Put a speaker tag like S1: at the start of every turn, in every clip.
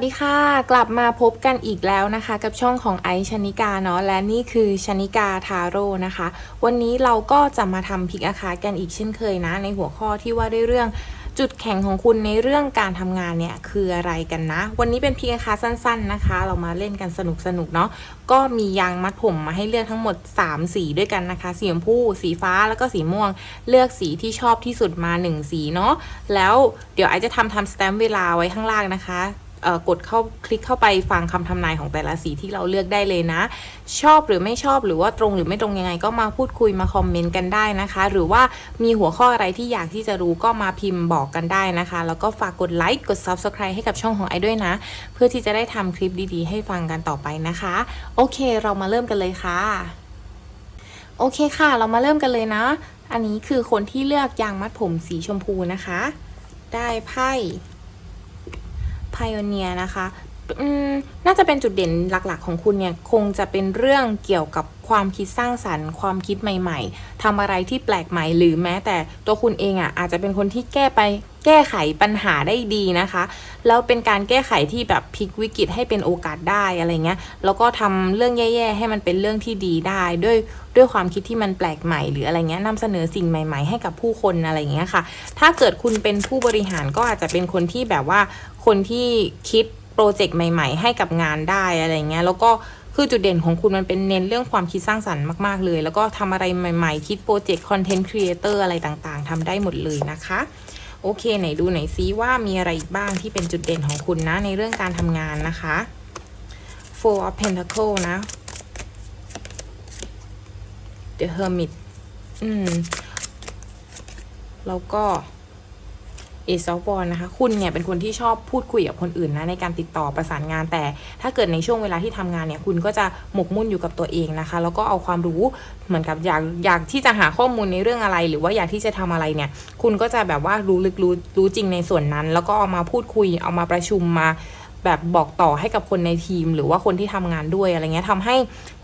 S1: วัสดีค่ะ กลับมาพบกันอีกแล้วนะคะ กับช่องของไอชนิกาเนาะและนี่คือชนิกาทาโร่นะคะ วันนี้เราก็จะมาทำพิกอาคากันอีกเช่นเคยนะ ในหัวข้อที่ว่าด้วยเรื่องจุดแข็งของคุณในเรื่องการทำงานเนี่ยคืออะไรกันนะ วันนี้เป็นพิกอาคาสั้น ๆนะคะ เรามาเล่นกันสนุกๆเนาะก็มียางมัดผมมาให้เลือกทั้งหมด 3 สีด้วยกันนะคะ สีชมพู สีฟ้าแล้วก็สีม่วง เลือกสีที่ชอบที่สุดมา 1 สีเนาะแล้วเดี๋ยวไอจะทำทำสแตมป์เวลาไว้ข้างล่างนะคะ กดเข้าคลิกเข้าไปฟังคำทำนายของแต่ละสีที่เราเลือกได้เลยนะ ชอบหรือไม่ชอบหรือว่าตรงหรือไม่ตรงยังไง ก็มาพูดคุยมาคอมเมนต์กันได้นะคะ หรือว่ามีหัวข้ออะไรที่อยากที่จะรู้ก็มาพิมพ์บอกกันได้นะคะ แล้วก็ฝากกดไลค์กด Subscribe ให้กับช่องของไอ้ด้วยนะ เพื่อที่จะได้ทำคลิปดีๆ ให้ฟังกันต่อไปนะคะ โอเค เรามาเริ่มกันเลยค่ะ โอเคค่ะ เรามาเริ่มกันเลยนะ อันนี้คือคนที่เลือกยางมัดผมสีชมพูนะคะ ได้ไพ่ Pioneer นะคะน่าจะเป็นจุดเด่นหลักๆ ของคุณเนี่ยคงจะเป็นเรื่องเกี่ยวกับความคิดสร้างสรรค์ ความคิดใหม่ ๆทำอะไรที่แปลกใหม่ หรือแม้แต่ตัวคุณเองอะ่ะอาจจะเป็นคนที่แก้ไปแก้ไขปัญหาได้ดีนะคะ แล้วเป็นการแก้ไขที่แบบพลิกวิกฤตให้เป็นโอกาสได้อะไรเงี้ยแล้วก็ทำเรื่องแย่ๆให้มันเป็นเรื่องที่ดีได้ด้วยด้วยความคิดที่มันแปลกใหม่ หรืออะไรเงี้ยนำเสนอสิ่งใหม่ ๆ ให้กับผู้คนอะไรเงี้ยค่ะ ถ้าเกิดคุณเป็นผู้บริหารก็อาจจะเป็นคนที่แบบว่า คนที่คิดโปรเจกต์ใหม่ ๆ ให้กับงานได้อะไรเงี้ย แล้วก็คือจุดเด่นของคุณมันเป็นเน้นเรื่องความคิดสร้างสรรค์มากๆเลย แล้วก็ทำอะไรใหม่ ๆ คิดโปรเจกต์คอนเทนต์ครีเอเตอร์อะไรต่างๆทำได้หมดเลยนะคะ โอเคไหนดูไหนซิว่ามีอะไรบ้างที่เป็นจุดเด่นของคุณนะในเรื่องการทำงานนะคะ Four of Pentacle นะ The Hermit อืม แล้วก็ เอซอฟวอนนะคะ คุณเนี่ยเป็นคนที่ชอบพูดคุยกับคนอื่นนะในการติดต่อประสานงาน แต่ถ้าเกิดในช่วงเวลาที่ทำงานเนี่ย คุณก็จะหมกมุ่นอยู่กับตัวเองนะคะ แล้วก็เอาความรู้เหมือนกับอยากอยากที่จะหาข้อมูลในเรื่องอะไร หรือว่าอยากที่จะทำอะไรเนี่ย คุณก็จะแบบว่ารู้ลึกรู้รู้จริงในส่วนนั้น แล้วก็เอามาพูดคุย เอามาประชุมมาแบบบอกต่อให้กับคนในทีม หรือว่าคนที่ทำงานด้วยอะไรเงี้ยทำให้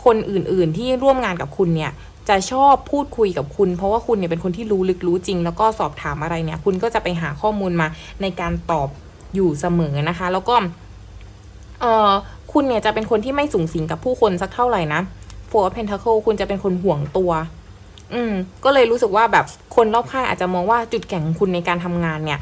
S1: คนอื่น ๆ ที่ร่วมงานกับคุณเนี่ย จะชอบพูดคุยกับคุณ เพราะว่าคุณเนี่ยเป็นคนที่รู้ลึกรู้จริง แล้วก็สอบถามอะไรเนี่ย คุณก็จะไปหาข้อมูลมาในการตอบอยู่เสมอนะคะ แล้วก็เออคุณเนี่ยจะเป็นคนที่ไม่สูงสิงกับผู้คนสักเท่าไหร่นะ Four of Pentacle คุณจะเป็นคนห่วงตัว อืม ก็เลยรู้สึกว่าแบบคนรอบข้างอาจจะมองว่าจุดแข็งของคุณในการทำงานเนี่ย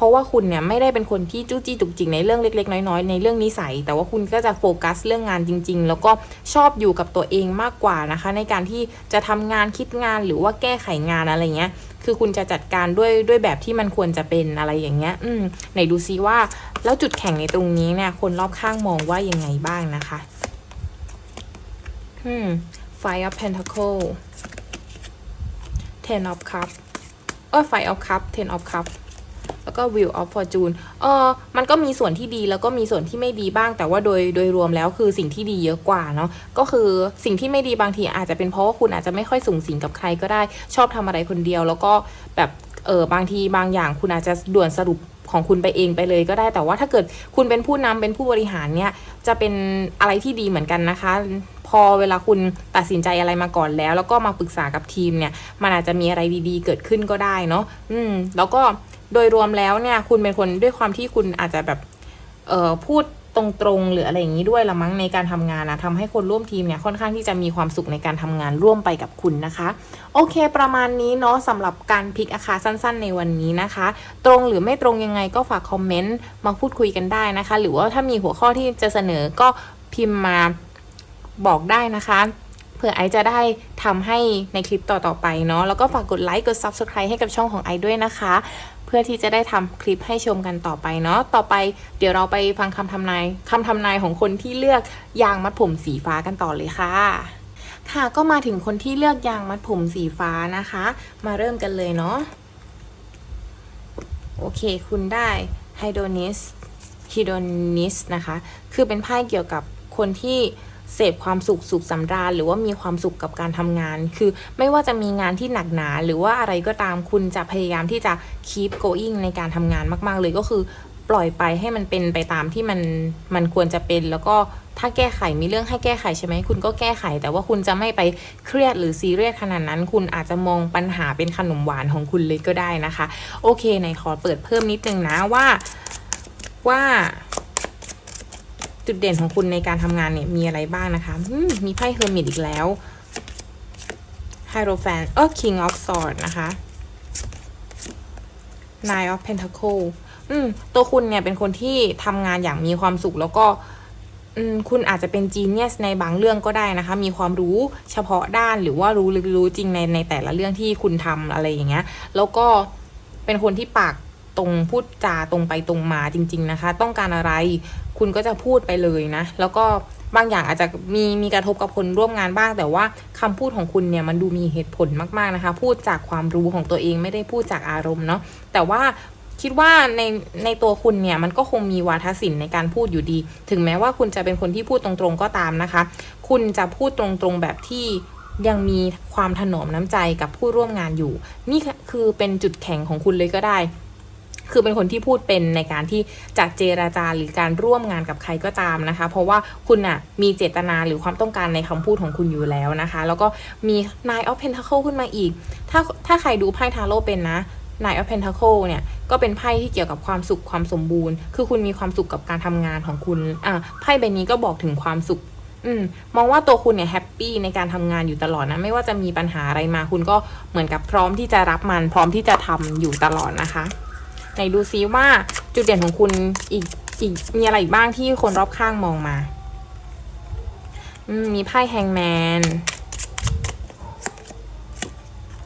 S1: เพราะว่าคุณเนี่ยไม่ได้เป็นคนที่จู้จี้จุกจิกในเรื่องเล็ก ๆ น้อยๆในเรื่องนิสัย แต่ว่าคุณก็จะโฟกัสเรื่องงานจริง ๆ แล้วก็ชอบอยู่กับตัวเองมากกว่านะคะ ในการที่จะทำงานคิดงานหรือว่าแก้ไขงานอะไรเงี้ยคือคุณจะจัดการด้วยด้วยแบบที่มันควรจะเป็นอะไรอย่างเงี้ย อืมไหนดูซิว่า แล้วจุดแข็งในตรงนี้เนี่ย คนรอบข้างมองว่ายังไงบ้างนะคะ อืม Five of Pentacle Ten of Cup เออ Five of Cup Ten of Cup แล้วก็ Wheel of Fortune เออมันก็มีส่วนที่ดีแล้วก็มีส่วนที่ไม่ดีบ้าง แต่ว่าโดยโดยรวมแล้วคือสิ่งที่ดีเยอะกว่าเนาะก็คือสิ่งที่ไม่ดีบางทีอาจจะเป็นเพราะว่าคุณอาจจะไม่ค่อยสูงสิงกับใครก็ได้ชอบทำอะไรคนเดียว แล้วก็แบบเออบางทีบางอย่างคุณอาจจะด่วนสรุปของคุณไปเองไปเลยก็ได้แต่ว่าถ้าเกิดคุณเป็นผู้นำเป็นผู้บริหารเนี่ยจะเป็นอะไรที่ดีเหมือนกันนะคะ พอเวลาคุณตัดสินใจอะไรมาก่อนแล้ว แล้วก็มาปรึกษากับทีมเนี่ย มันอาจจะมีอะไรดีๆ เกิดขึ้นก็ได้เนาะอืมแล้วก็ โดยรวมแล้วเนี่ย คุณเป็นคนด้วยความที่คุณอาจจะแบบเอ่อพูดตรงๆหรืออะไรอย่างนี้ด้วยละมั้งในการทำงานนะทำให้คนร่วมทีมเนี่ยค่อนข้างที่จะมีความสุขในการทำงานร่วมไปกับคุณนะคะ โอเค ประมาณนี้เนาะสำหรับการพิกอาคาสั้น ๆ ในวันนี้นะคะ ตรงหรือไม่ตรงยังไงก็ฝากคอมเมนต์มาพูดคุยกันได้นะคะ หรือว่าถ้ามีหัวข้อที่จะเสนอก็พิมพ์มาบอกได้นะคะ เผื่อไอจะได้ทำให้ในคลิปต่อๆไปเนาะแล้วก็ฝากกดไลค์กด Subscribe ให้กับช่องของไอด้วยนะคะ เพื่อที่จะได้ทำคลิปให้ชมกันต่อไปเนาะต่อไปเดี๋ยวเราไปฟังคำทำนายคำทำนายของคนที่เลือกยางมัดผมสีฟ้ากันต่อเลยค่ะค่ะก็มาถึงคนที่เลือกยางมัดผมสีฟ้านะคะ มาเริ่มกันเลยเนาะโอเค คุณได้ไฮโดนิสฮิโดนิสนะคะ คือเป็นไพ่เกี่ยวกับคนที่ เสพความสุขสุขสำราญหรือว่ามีความสุขกับการทำงาน คือไม่ว่าจะมีงานที่หนักหนา หรือว่าอะไรก็ตามคุณจะพยายามที่จะ keep going ในการทำงานมาก ๆ เลยก็คือปล่อยไปให้มันเป็นไปตามที่มันมันควรจะเป็น แล้วก็ถ้าแก้ไขมีเรื่องให้แก้ไขใช่ไหมคุณก็แก้ไข แต่ว่าคุณจะไม่ไปเครียดหรือซีเรียสขนาดนั้น คุณอาจจะมองปัญหาเป็นขนมหวานของคุณเลยก็ได้นะคะ โอเคไหนขอเปิดเพิ่มนิดนึงนะว่าว่า จุดเด่นของคุณในการทำงานเนี่ยมีอะไรบ้างนะคะมมีไพ่เฮอร์มิตอีกแล้วไฮโรแฟนเออ King of Swords นะคะ Nine of Pentacle อืมตัวคุณเนี่ยเป็นคนที่ทำงานอย่างมีความสุขแล้วก็คุณอาจจะเป็นจีเนียสในบางเรื่องก็ได้นะคะ มีความรู้เฉพาะด้านหรือว่ารู้รู้จริงในในแต่ละเรื่องที่คุณทำอะไรอย่างเงี้ย แล้วก็เป็นคนที่ปาก ตรงพูดจาตรงไปตรงมาจริง ๆนะคะ ต้องการอะไรคุณก็จะพูดไปเลยนะ แล้วก็บางอย่างอาจจะมีมีกระทบกับคนร่วมงานบ้าง แต่ว่าคำพูดของคุณเนี่ยมันดูมีเหตุผลมากๆนะคะ พูดจากความรู้ของตัวเองไม่ได้พูดจากอารมณ์เนาะแต่ว่าคิดว่าในในตัวคุณเนี่ยมันก็คงมีวาทศิลป์ในการพูดอยู่ดี ถึงแม้ว่าคุณจะเป็นคนที่พูดตรงๆก็ตามนะคะ คุณจะพูดตรงๆแบบที่ยังมีความถนอมน้ำใจกับผู้ร่วมงานอยู่ นี่คือเป็นจุดแข็งของคุณเลยก็ได้ คือเป็นคนที่พูดเป็นในการที่จะเจราจาหรือการร่วมงานกับใครก็ตามนะคะ เพราะว่าคุณอะมีเจตนาหรือความต้องการในคำพูดของคุณอยู่แล้วนะคะ แล้วก็มี Nine of Pentacle ขึ้นมาอีก ถ้าถ้าใครดูไพ่ทาโร่เป็นนะ Nine of Pentacle เนี่ยก็เป็นไพ่ที่เกี่ยวกับความสุขความสมบูรณ์ คือคุณมีความสุขกับการทำงานของคุณอะไพ่ใบนี้ก็บอกถึงความสุขอืมมองว่าตัวคุณเนี่ยแฮปปี้ในการทำงานอยู่ตลอดนะ ไม่ว่าจะมีปัญหาอะไรมา คุณก็เหมือนกับพร้อมที่จะรับมัน พร้อมที่จะทำอยู่ตลอดนะคะ ไหนดูซิว่าจุดเด่นของคุณอีกอีกมีอะไรอีกบ้างที่คนรอบข้างมองมาอืมมีไพ่แฮงแมน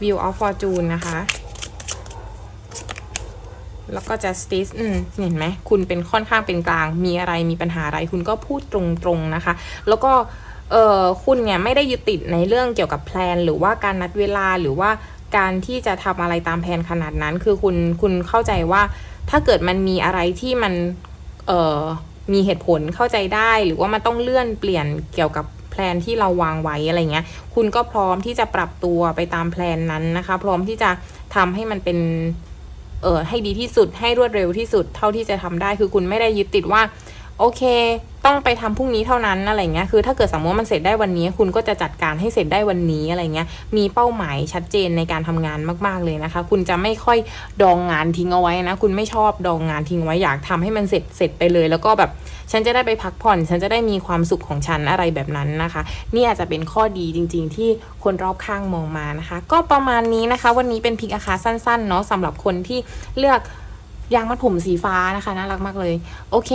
S1: View of Fortune นะคะ แล้วก็ justice อืมเห็นไหม คุณเป็นค่อนข้างเป็นกลาง มีอะไร มีปัญหาอะไร คุณก็พูดตรงๆนะคะ แล้วก็ เออคุณเนี่ยไม่ได้ยึดติดในเรื่องเกี่ยวกับแพลน หรือว่าการนัดเวลา หรือว่า การที่จะทำอะไรตามแผนขนาดนั้น คือคุณคุณเข้าใจว่าถ้าเกิดมันมีอะไรที่มันเอ่อมีเหตุผลเข้าใจได้ หรือว่ามันต้องเลื่อนเปลี่ยนเกี่ยวกับแพลนที่เราวางไว้อะไรเงี้ย คุณก็พร้อมที่จะปรับตัวไปตามแพลนนั้นนะคะ พร้อมที่จะทำให้มันเป็นเออให้ดีที่สุดให้รวดเร็วที่สุดเท่าที่จะทำได้ คือคุณไม่ได้ยึดติดว่า โอเค ต้องไปทำพรุ่งนี้เท่านั้นอะไรเงี้ยคือถ้าเกิดสมมติว่ามันเสร็จได้วันนี้ คุณก็จะจัดการให้เสร็จได้วันนี้อะไรเงี้ยมีเป้าหมายชัดเจนในการทำงานมาก ๆเลยนะคะ คุณจะไม่ค่อยดองงานทิ้งเอาไว้นะคุณไม่ชอบดองงานทิ้งไว้อยากทำให้มันเสร็จเสร็จไปเลย แล้วก็แบบฉันจะได้ไปพักผ่อน ฉันจะได้มีความสุขของฉันอะไรแบบนั้นนะคะ นี่อาจจะเป็นข้อดีจริง ๆ ที่คนรอบข้างมองมานะคะ ก็ประมาณนี้นะคะ วันนี้เป็นพิกอาคาสั้นๆเนาะสำหรับคนที่เลือก ยางมัดผมสีฟ้านะคะน่ารักมากเลย โอเค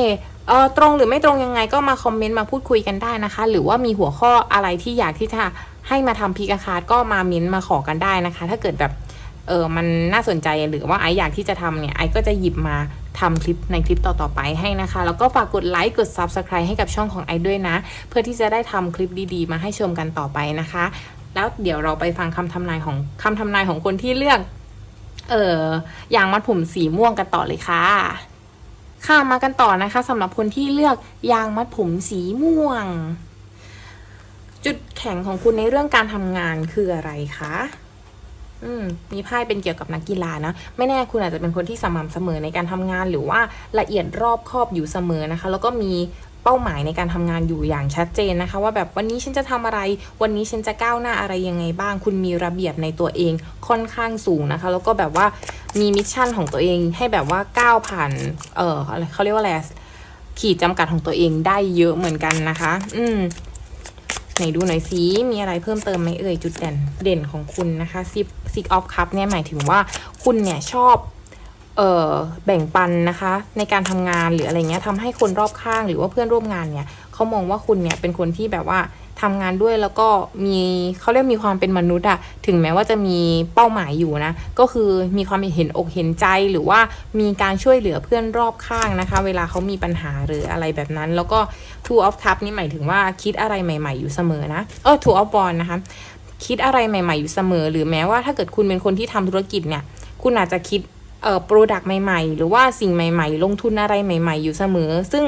S1: เออตรงหรือไม่ตรงยังไงก็มาคอมเมนต์มาพูดคุยกันได้นะคะ หรือว่ามีหัวข้ออะไรที่อยากที่จะให้มาทำพิกาคาร์ดก็มาเม้นมาขอกันได้นะคะ ถ้าเกิดแบบเออมันน่าสนใจหรือว่าไออยากที่จะทำเนี่ยไอก็จะหยิบมาทำคลิปในคลิปต่อๆไปให้นะคะ แล้วก็ฝากกดไลค์กด Subscribe ให้กับช่องของไอด้วยนะ เพื่อที่จะได้ทำคลิปดีๆ มาให้ชมกันต่อไปนะคะ แล้วเดี๋ยวเราไปฟังคำทำนายของคำทำนายของคนที่เลือก เอ่อยางมัดผมสีม่วงกันต่อเลยค่ะ ค่ะมากันต่อนะคะสำหรับคนที่เลือกยางมัดผมสีม่วง จุดแข็งของคุณในเรื่องการทำงานคืออะไรคะอืมมีไพ่เป็นเกี่ยวกับนักกีฬานะไม่แน่คุณอาจจะเป็นคนที่สม่ำเสมอในการทำงานหรือว่าละเอียดรอบคอบอยู่เสมอนะคะ แล้วก็มี เป้าหมายในการทำงานอยู่อย่างชัดเจนนะคะ ว่าแบบวันนี้ฉันจะทำอะไร วันนี้ฉันจะก้าวหน้าอะไรยังไงบ้าง คุณมีระเบียบในตัวเองค่อนข้างสูงนะคะ แล้วก็แบบว่ามีมิชชั่นของตัวเองให้แบบว่าก้าวผ่านเอออะไรเขาเรียกว่าอะไรขีดจำกัดของตัวเองได้เยอะเหมือนกันนะคะ อืมไหนดูหน่อยสิมีอะไรเพิ่มเติมไหมเอ่ยจุดเด่นเด่นของคุณนะคะซิซิกออฟคัพเนี่ยหมายถึงว่าคุณเนี่ยชอบ แบ่งปันนะคะ ในการทำงานหรืออะไรเงี้ยทำให้คนรอบข้างหรือว่าเพื่อนร่วมงานเนี่ยเขามองว่าคุณเนี่ยเป็นคนที่แบบว่าทำงานด้วยแล้วก็มีเขาเรียกมีความเป็นมนุษย์อะถึงแม้ว่าจะมีเป้าหมายอยู่นะ ก็คือมีความเห็นอกเห็นใจหรือว่ามีการช่วยเหลือเพื่อนรอบข้างนะคะ เวลาเขามีปัญหาหรืออะไรแบบนั้น แล้วก็ two of cup นี่หมายถึงว่าคิดอะไรใหม่ ๆอยู่เสมอนะเออ two of wands นะคะ คิดอะไรใหม่ ๆ อยู่เสมอ หรือแม้ว่าถ้าเกิดคุณเป็นคนที่ทำธุรกิจเนี่ย คุณอาจจะคิด เอ่อโปรดักต์ใหม่ๆ หรือว่าสิ่งใหม่ ๆ ลงทุนอะไรใหม่ ๆ อยู่เสมอ ซึ่ง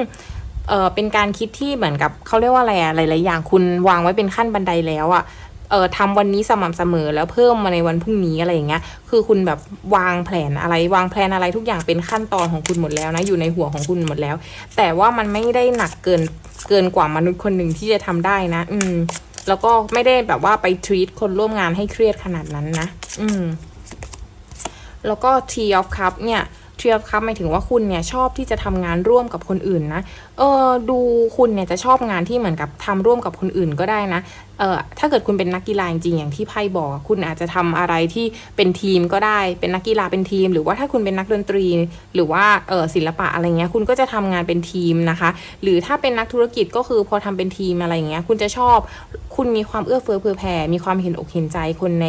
S1: เออเป็นการคิดที่เหมือนกับเขาเรียกว่าอะไรอะหลายๆอย่างคุณวางไว้เป็นขั้นบันไดแล้วอะเออทำวันนี้สม่ำเสมอแล้วเพิ่มมาในวันพรุ่งนี้อะไรอย่างเงี้ย คือคุณแบบวางแผนอะไรวางแผนอะไรทุกอย่างเป็นขั้นตอนของคุณหมดแล้วนะอยู่ในหัวของคุณหมดแล้ว แต่ว่ามันไม่ได้หนักเกินเกินกว่ามนุษย์คนหนึ่งที่จะทำได้นะ อืม แล้วก็ไม่ได้แบบว่าไปทรีตคนร่วมงานให้เครียดขนาดนั้นนะ อืม แล้วก็ T of Cup เนี่ย T of cup หมายถึงว่าคุณเนี่ยชอบที่จะทำงานร่วมกับคนอื่นนะ เออดูคุณเนี่ยจะชอบงานที่เหมือนกับทำร่วมกับคนอื่นก็ได้นะ เออถ้าเกิดคุณเป็นนักกีฬาจริงๆอย่างที่ไพ่บอก คุณอาจจะทำอะไรที่เป็นทีมก็ได้ เป็นนักกีฬาเป็นทีม หรือว่าถ้าคุณเป็นนักดนตรี หรือว่าเออศิลปะอะไรเงี้ย คุณก็จะทำงานเป็นทีมนะคะ หรือถ้าเป็นนักธุรกิจก็คือพอทำเป็นทีมอะไรเงี้ย คุณจะชอบ คุณมีความเอื้อเฟื้อเผื่อแผ่ มีความเห็นอกเห็นใจคนใน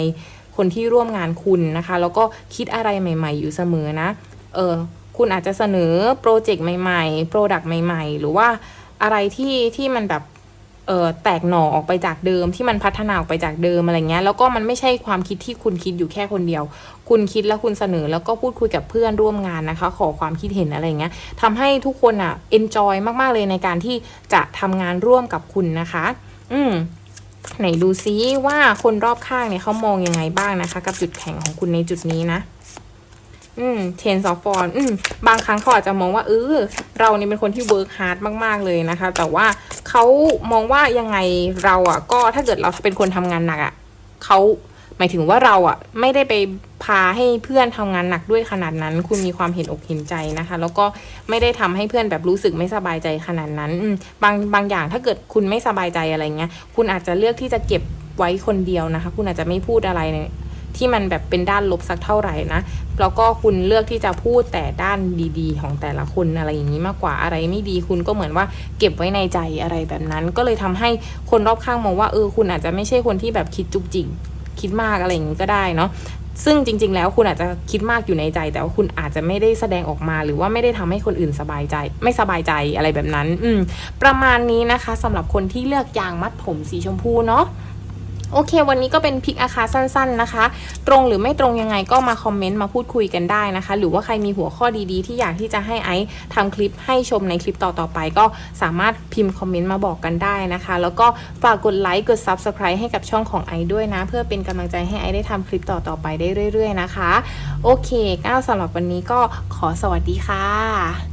S1: คนที่ร่วมงานคุณนะคะ แล้วก็คิดอะไรใหม่ ๆ อยู่เสมอนะ เออคุณอาจจะเสนอโปรเจกต์ใหม่ๆ โปรดักต์ใหม่ ๆ หรือว่าอะไรที่ที่มันแบบเออแตกหน่อออกไปจากเดิมที่มันพัฒนาออกไปจากเดิมอะไรเงี้ยแล้วก็มันไม่ใช่ความคิดที่คุณคิดอยู่แค่คนเดียว คุณคิดแล้วคุณเสนอแล้วก็พูดคุยกับเพื่อนร่วมงานนะคะ ขอความคิดเห็นอะไรเงี้ยทำให้ทุกคนอะ enjoy มากๆเลยในการที่จะทำงานร่วมกับคุณนะคะ อืม ไหนดูซิว่าคนรอบข้างเนี่ยเขามองยังไงบ้างนะคะ กับจุดแข็งของคุณในจุดนี้นะ อืมเทนซอฟอนอืมบางครั้งเขาอาจจะมองว่าเออเรานี่เป็นคนที่เวิร์กฮาร์ดมาก ๆ เลยนะคะ แต่ว่าเขามองว่ายังไงเราอะ ก็ถ้าเกิดเราเป็นคนทำงานหนักอะเขาหมายถึงว่าเราอะ ไม่ได้ไป พาให้เพื่อนทำงานหนักด้วยขนาดนั้น คุณมีความเห็นอกเห็นใจนะคะ แล้วก็ไม่ได้ทำให้เพื่อนแบบรู้สึกไม่สบายใจขนาดนั้นบางบางอย่างถ้าเกิดคุณไม่สบายใจอะไรเงี้ยคุณอาจจะเลือกที่จะเก็บไว้คนเดียวนะคะ คุณอาจจะไม่พูดอะไรที่มันแบบเป็นด้านลบสักเท่าไหร่นะ แล้วก็คุณเลือกที่จะพูดแต่ด้านดีๆ ของแต่ละคนอะไรอย่างนี้มากกว่าอะไรไม่ดีคุณก็เหมือนว่าเก็บไว้ในใจอะไรแบบนั้น ก็เลยทำให้คนรอบข้างมองว่าเออคุณอาจจะไม่ใช่คนที่แบบคิดจุกจิกคิดมากอะไรอย่างนี้ก็ได้เนาะ ซึ่งจริง ๆ แล้วคุณอาจจะคิดมากอยู่ในใจ แต่ว่าคุณอาจจะไม่ได้แสดงออกมา หรือว่าไม่ได้ทำให้คนอื่นสบายใจ ไม่สบายใจอะไรแบบนั้น อืมประมาณนี้นะคะสำหรับคนที่เลือกยางมัดผมสีชมพูเนาะ โอเค วันนี้ก็เป็นพิกอาคาสั้น ๆนะคะ ตรงหรือไม่ตรงยังไงก็มาคอมเมนต์มาพูดคุยกันได้นะคะ หรือว่าใครมีหัวข้อดีๆ ที่อยากที่จะให้ไอซ์ทำคลิปให้ชมในคลิปต่อๆไป ก็สามารถพิมพ์คอมเมนต์มาบอกกันได้นะคะ แล้วก็ฝากกดไลค์กด Subscribe ให้กับช่องของไอซ์ด้วยนะ เพื่อเป็นกำลังใจให้ไอซ์ได้ทำคลิปต่อๆไปได้เรื่อย ๆ นะคะ โอเคก้าวสำหรับวันนี้ก็ขอสวัสดีค่ะ